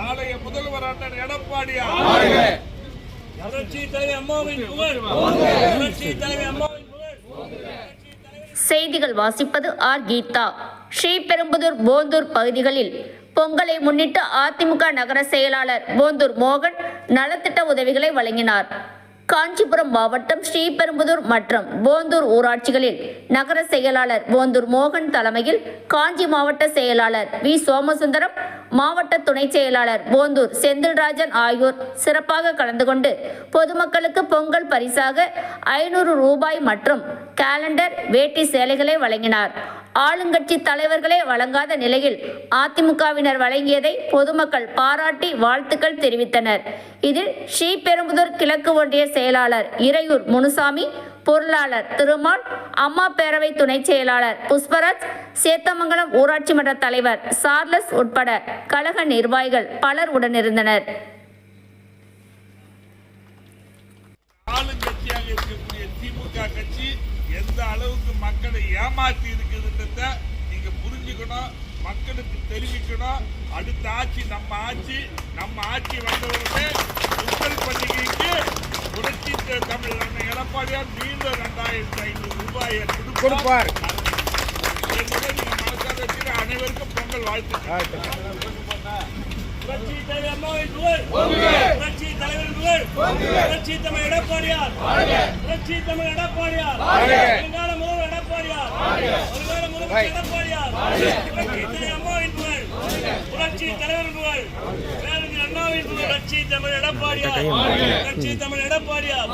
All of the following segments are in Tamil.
நாளைய முதல்வர் அண்ணன் செய்திகள் வாசிப்பது ஆர் கீதா. ஸ்ரீபெரும்புதூர் போந்தூர் பகுதிகளில் பொங்கலை முன்னிட்டு அதிமுக நகர செயலாளர் போந்தூர் மோகன் நலத்திட்ட உதவிகளை வழங்கினார். காஞ்சிபுரம் மாவட்டம் ஸ்ரீபெரும்புதூர் மற்றும் போந்தூர் ஊராட்சிகளில் நகர செயலாளர் போந்தூர் மோகன் தலைமையில் காஞ்சி மாவட்ட செயலாளர் வி. சோமசுந்தரம் மாவட்ட துணை செயலாளர் போந்தூர் செந்தில்ராஜன் ஆகியோர் சிறப்பாக கலந்து கொண்டு பொதுமக்களுக்கு பொங்கல் பரிசாக ஐநூறு ரூபாய் மற்றும் கேலண்டர் வேட்டி சேலைகளை வழங்கினார். ஆளுங்கட்சி தலைவர்களே வழங்காத நிலையில் அதிமுகவினர் வழங்கியதை பொதுமக்கள் பாராட்டி வாழ்த்துக்கள் தெரிவித்தனர். இதில் ஸ்ரீபெரும்புதூர் கிழக்கு ஒன்றிய செயலாளர் இறையூர் முனுசாமி பொருளாளர் திருமால் அம்மா பேரவை துணை செயலாளர் புஷ்பராஜ் சேத்தமங்கலம் ஊராட்சி மன்ற தலைவர் சார்லஸ் உட்பட கழக நிர்வாகிகள் பலர் உடனிருந்தனர். ஆளுங்கட்சியாக இருக்கக்கூடிய திமுக கட்சி எந்த அளவுக்கு மக்களை ஏமாத்தி இருக்குதுன்றத நீங்க புரிஞ்சுக்கணும் மக்களுக்கு தெரிவிக்கணும். அடுத்த ஆட்சி நம்ம ஆட்சி நம்ம ஆட்சி வந்தவுடனே பொங்கல் பண்டிகைக்கு புரட்சி தமிழ் அண்ணன் எடப்பாடியார் மீண்டும் ரெண்டாயிரத்தி ஐநூறு ரூபாயை கொடுப்பார். அனைவருக்கும் பொங்கல் வாழ்த்துக்கள். புகழ் புரட்சி தமிழ் எடப்பாடியார். புரட்சி தமிழ் எடப்பாடியார். வருங்கால முதல்வர் எடப்பாடியார். வருங்கால முதல்வர் எடப்பாடியார். தலைவி அம்மாவின் புகழ் புரட்சி தலைவரின் புகழ் பேரறிஞர் அண்ணாவின் புகழ் புரட்சி தமிழ் எடப்பாடியார். புரட்சி தமிழ் எடப்பாடியார்.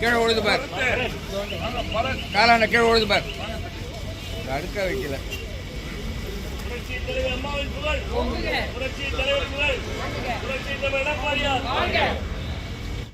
கீழே விழுது பார். காலான கீழே விழுது பார். அடுக்க வைக்கல. புரட்சி தலைவர் அம்மாவின் புகழ். புரட்சி தலைவர் புகழ். புரட்சி தலைவர் எடப்பாடியார்.